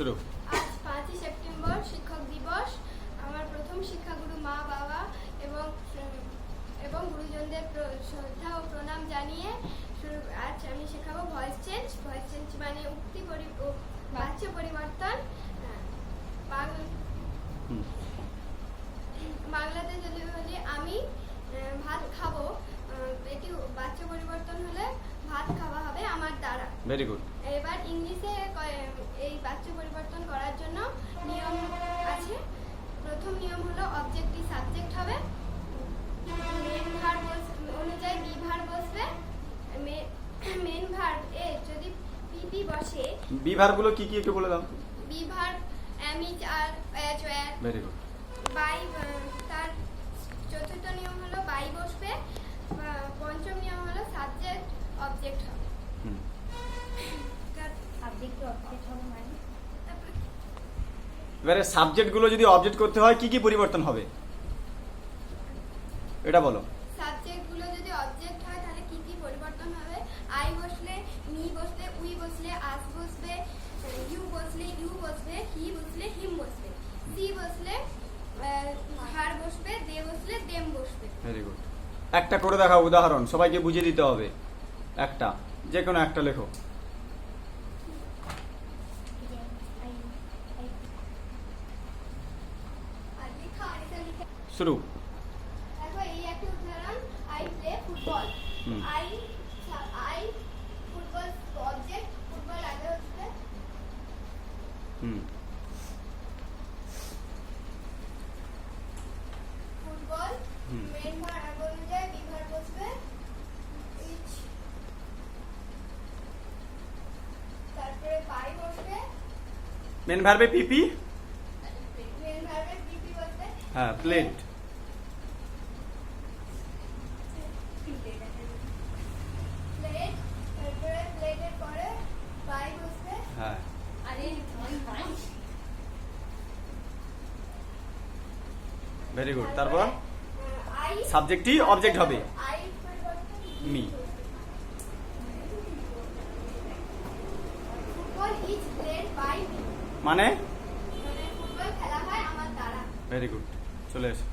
শুরু। আজ পাঁচই সেপ্টেম্বর শিক্ষক দিবস। আমার প্রথম শিক্ষাগুরু মা বাবা এবং এবং গুরুজনদের শ্রদ্ধা ও প্রণাম জানিয়ে শুরু আজ আমি শেখাবো ভয়েস চেঞ্জ ভয়েস চেঞ্জ মানে উক্তি পরি বাচ্য পরিবর্তন। বাংলাতে যদি বলি আমি ভাত খাব এটি বাচ্য পরিবর্তন হলে ভাত খাওয়া হবে আমার দ্বারা। ভেরি গুড এবার ইংলিশে এই পরিবর্তন করার জন্য নিয়ম আছে। প্রথম নিয়ম হলো অবজেক্টিভ সাবজেক্ট হবে। মেন ভার্ব অনুযায়ী বি ভার্ব বসবে। মেন ভার্ব এ যদি পিপি বসে বিভারগুলো কি কি একটু বলে দাও। B verb am is are was were very good by তার চতুর্থ নিয়ম হলো বাই বসবে আহ, পঞ্চম নিয়ম হলো সাবজেক্ট অবজেক্ট হবে হুম সাবজেক্ট অবজেক্ট হবে মানে এবারে সাবজেক্টগুলো যদি অবজেক্ট করতে হয় কি কি পরিবর্তন হবে? এটা বলো। সাবজেক্টগুলো যদি অবজেক্ট হয় তাহলে কি কি পরিবর্তন হবে? আই বসলে মি বসলে উই বসলে আস বসবে ইউ বসলে ইউ বসবে হি বসলে হিম বসবে। সি বসলে হার বসবে দে বসলে দেম বসবে। ভেরি গুড একটা করে দেখাও উদাহরণ সবাইকে বুঝিয়ে দিতে হবে। একটা যে কোনো একটা লেখো আর লেখা আর এটা লিখে শুরু। দেখো এই একটা উদাহরণ I play football I I football object football আগে হচ্ছে হুম। ফুটবল। মেন অনুযায়ী বসবে ইচ তারপরে বাই বসবে। মেন ভার্বে পিপি মেন ভার্বে পিপি বসবে। হ্যাঁ প্লেট তারপরে প্লেটের পরে বাই বসবে হ্যাঁ আরে ভেরি গুড তারপর? সাবজেক্টটি সাবজেক্টই অবজেক্ট হবে। মি মানে? মানে ভেরি গুড চলে এসো।